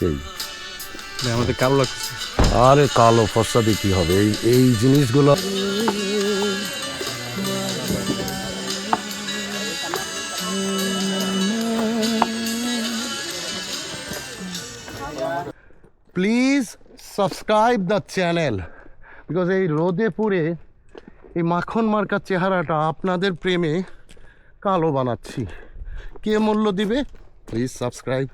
সেই আমাদের কালো লাগছে। আরে কালো ফর্সা দিয়ে কি হবে? এই এই জিনিসগুলো please subscribe the channel because এই রোদে পুড়ে এই মাখন মার্কার চেহারাটা আপনাদের প্রেমে কালো বানাচ্ছি। কে মূল্য দিবে? প্লিজ সাবস্ক্রাইব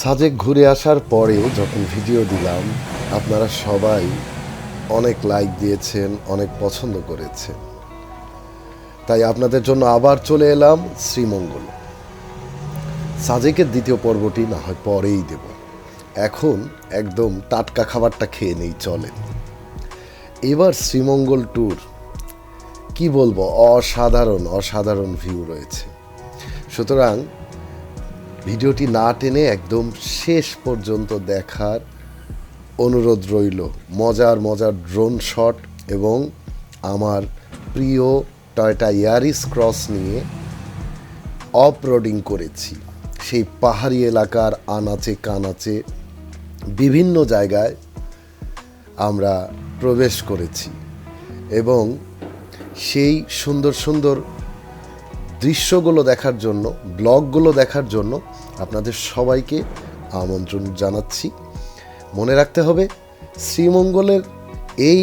সাজেক ঘুরে আসার পরে যখন ভিডিও দিলাম, আপনারা সবাই অনেক লাইক দিয়েছেন, অনেক পছন্দ করেছেন। তাই আপনাদের জন্য আবার চলে এলাম শ্রীমঙ্গল। সাজেকের দ্বিতীয় পর্বটি না হয় পরেই দেব। এখন একদম টাটকা খাবারটা খেয়ে নেই, চলেন। এবার শ্রীমঙ্গল ট্যুর কি বলব, অসাধারণ অসাধারণ ভিউ রয়েছে। সুতরাং ভিডিওটি না টেনে একদম শেষ পর্যন্ত দেখার অনুরোধ রইল। মজার মজার ড্রোন শট এবং আমার প্রিয় টয়টা ইয়ারিস ক্রস নিয়ে অফ রোডিং করেছি। সেই পাহাড়ি এলাকার আনাচে কানাচে বিভিন্ন জায়গায় আমরা প্রবেশ করেছি এবং সেই সুন্দর সুন্দর দৃশ্যগুলো দেখার জন্য, ব্লগগুলো দেখার জন্য আপনাদের সবাইকে আমন্ত্রণ জানাচ্ছি। মনে রাখতে হবে, শ্রীমঙ্গলের এই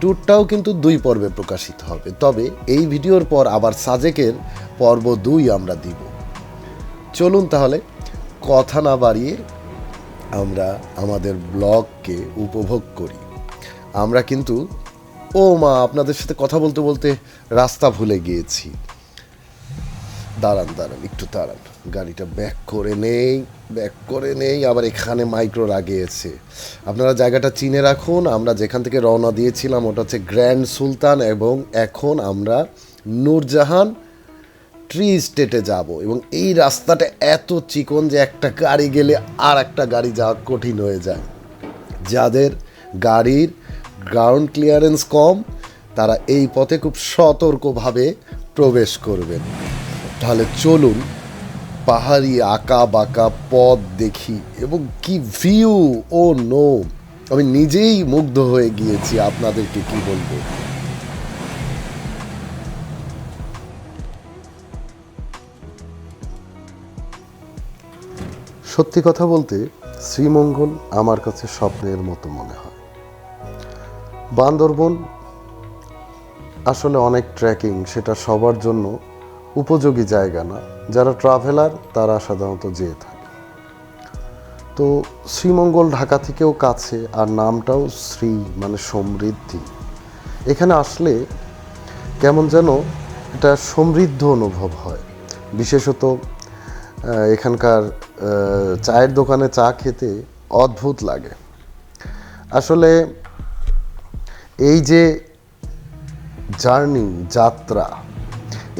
ট্যুরটাও কিন্তু দুই পর্বে প্রকাশিত হবে। তবে এই ভিডিওর পর আবার সাজেকের পর্ব দুই আমরা দিব। চলুন তাহলে কথা না বাড়িয়ে আমরা আমাদের ব্লগকে উপভোগ করি। আমরা কিন্তু ও মা আপনাদের সাথে কথা বলতে বলতে রাস্তা ভুলে গিয়েছি। দাঁড়ান দাঁড়ান, একটু দাঁড়ান। গাড়িটা ব্যাক করে নেই ব্যাক করে নেই, আবার এখানে মাইক্রো লাগিয়েছে। আপনারা জায়গাটা চিনে রাখুন, আমরা যেখান থেকে রওনা দিয়েছিলাম ওটা হচ্ছে গ্র্যান্ড সুলতান এবং এখন আমরা নূরজাহান ট্রি স্টেটে যাব এবং এই রাস্তাটা এত চিকন যে একটা গাড়ি গেলে আর একটা গাড়ি যাওয়া কঠিন হয়ে যায়। যাদের গাড়ির গ্রাউন্ড ক্লিয়ারেন্স কম, তারা এই পথে খুব সতর্কভাবে প্রবেশ করবেন। তাহলে চলুন পাহাড়ি আঁকা বাঁকা পথ দেখি এবং কি ভিউ ও নো আমি নিজেই মুগ্ধ হয়ে গিয়েছি, আপনাদেরকে কি বলব? সত্যি কথা বলতে, শ্রীমঙ্গল আমার কাছে স্বপ্নের মতো মনে হয়। বান্দরবন আসলে অনেক ট্রেকিং সেটা সবার জন্য উপযোগী জায়গা না। যারা ট্রাভেলার তারা সাধারণত যেয়ে থাকে। তো শ্রীমঙ্গল ঢাকা থেকেও কাছে, আর নামটাও শ্রী মানে সমৃদ্ধি। এখানে আসলে কেমন যেন এটা সমৃদ্ধ অনুভব হয়। বিশেষত এখানকার চায়ের দোকানে চা খেতে অদ্ভুত লাগে। আসলে এই যে জার্নি, যাত্রা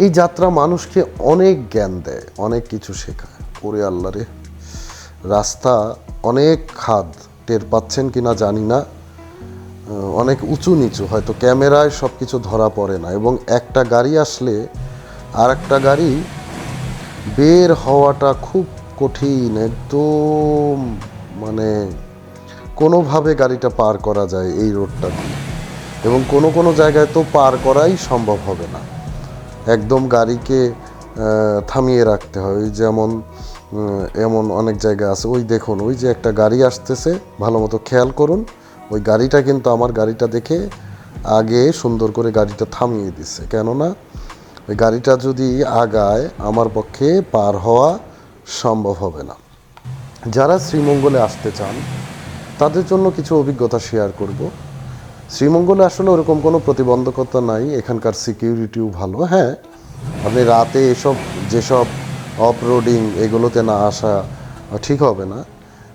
এই যাত্রা মানুষকে অনেক জ্ঞান দেয়, অনেক কিছু শেখায়। ওরে আল্লাহ রে। রাস্তা অনেক খাদ টের পাচ্ছেন কি না জানি না। অনেক উঁচু নিচু, হয়তো ক্যামেরায় সব কিছু ধরা পড়ে না। এবং একটা গাড়ি আসলে আর একটা গাড়ি বের হওয়াটা খুব কঠিন, একদম মানে কোনোভাবে গাড়িটা পার করা যায় এই রোডটা দিয়ে। এবং কোনো কোনো জায়গায় তো পার করাই সম্ভব হবে না। একদম গাড়িকে থামিয়ে রাখতে হয়। যেমন এমন অনেক জায়গা আছে। ওই দেখুন, ওই যে একটা গাড়ি আসতেছে, ভালো মতো খেয়াল করুন। ওই গাড়িটা কিন্তু আমার গাড়িটা দেখে আগে সুন্দর করে গাড়িটা থামিয়ে দিচ্ছে কেননা, ওই গাড়িটা যদি আগায়, আমার পক্ষে পার হওয়া সম্ভব হবে না। যারা শ্রীমঙ্গলে আসতে চান, তাদের জন্য কিছু অভিজ্ঞতা শেয়ার করব। শ্রীমঙ্গলে আসলে ওরকম কোনো প্রতিবন্ধকতা নাই, এখানকার সিকিউরিটিও ভালো। হ্যাঁ আপনি রাতে এসব যেসব অফ রোডিং এগুলোতে না আসা ঠিক হবে না।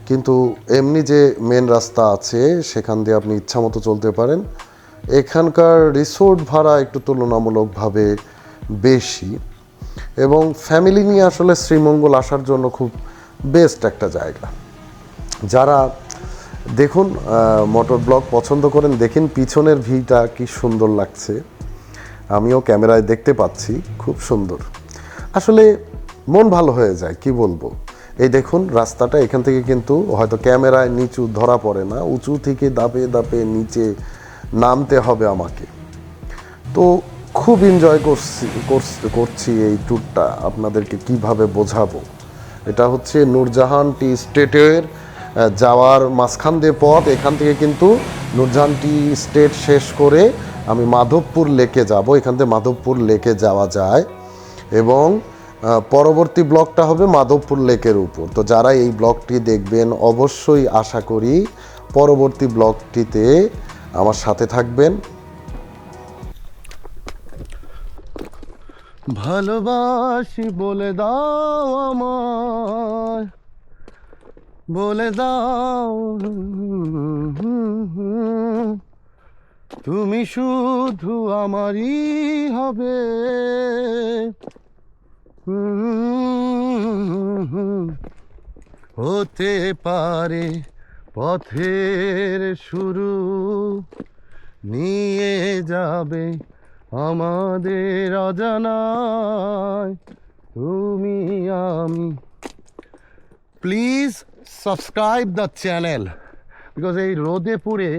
কিন্তু এমনি যে মেন রাস্তা আছে, সেখান দিয়ে আপনি ইচ্ছামতো চলতে পারেন। এখানকার রিসোর্ট ভাড়া একটু তুলনামূলকভাবে বেশি। এবং ফ্যামিলি নিয়ে আসলে শ্রীমঙ্গল আসার জন্য খুব বেস্ট একটা জায়গা। যারা দেখুন মোটর ব্লগ পছন্দ করেন, দেখেন পিছনের ভিটা কি সুন্দর লাগছে। আমিও ক্যামেরায় দেখতে পাচ্ছি, খুব সুন্দর। আসলে মন ভালো হয়ে যায়, কি বলব? এই দেখুন, রাস্তাটা এখান থেকে কিন্তু হয়তো ক্যামেরায় নিচু ধরা পড়ে না, উঁচু থেকে দাপে দাপে নিচে নামতে হবে আমাকে। তো খুব এনজয় করছি, করছি- এই ট্যুরটা আপনাদেরকে কীভাবে বোঝাবো? এটা হচ্ছে নূরজাহান টি স্টেটের যাওয়ার মাঝখান দিয়ে পথ, এখান থেকে কিন্তু নূরজাহান টি স্টেট শেষ করে আমি মাধবপুর লেকে যাব। এখান থেকে মাধবপুর লেকে যাওয়া যায় এবং পরবর্তী ব্লকটা হবে মাধবপুর লেকের উপর। তো যারা এই ব্লকটি দেখবেন, অবশ্যই আশা করি পরবর্তী ব্লকটিতে আমার সাথে থাকবেন। ভালোবাসি বলে দাও আমায়। বলে দাও। তুমি শুধু আমারই হবে। হতে পারে পথের শুরু। নিয়ে যাবে আমাদের অজানায়। তুমি আমি। Please subscribe the channel because এই রোদে পুড়ে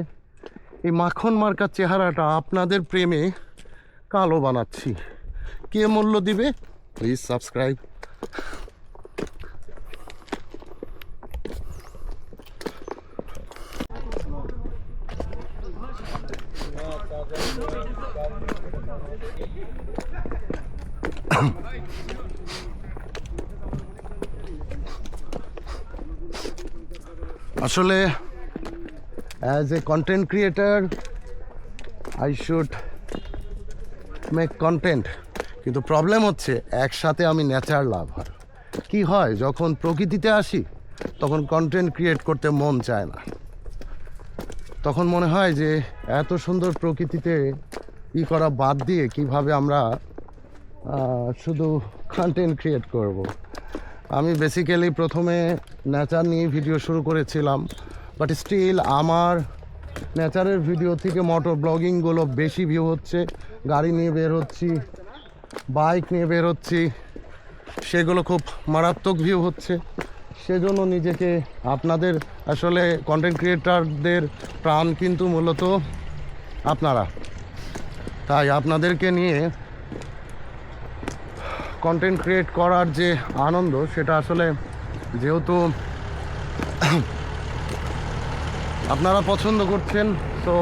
এই মাখন মার্কার চেহারাটা আপনাদের প্রেমে কালো বানাচ্ছি। কে মূল্য দিবে? প্লিজ সাবস্ক্রাইব আসলে as a content creator I should make content কিন্তু প্রবলেম হচ্ছে, একসাথে আমি নেচার লাভার কি হয়, যখন প্রকৃতিতে আসি, তখন কন্টেন্ট ক্রিয়েট করতে মন চায় না। তখন মনে হয় যে, এত সুন্দর প্রকৃতিতে ই করা বাদ দিয়ে কীভাবে আমরা শুধু কন্টেন্ট ক্রিয়েট করব। আমি বেসিক্যালি প্রথমে নেচার নিয়ে ভিডিও শুরু করেছিলাম বাট স্টিল আমার নেচারের ভিডিও থেকে মোটর ব্লগিংগুলো বেশি ভিউ হচ্ছে। গাড়ি নিয়ে বের হচ্ছি বাইক নিয়ে বের হচ্ছি, সেগুলো খুব মারাত্মক ভিউ হচ্ছে। সেজন্য নিজেকে আপনাদের আসলে কন্টেন্ট ক্রিয়েটারদের প্রাণ কিন্তু মূলত আপনারা। তাই আপনাদেরকে নিয়ে কন্টেন্ট ক্রিয়েট করার যে আনন্দ সেটা আসলে যেহেতু আপনারা পছন্দ করছেন তো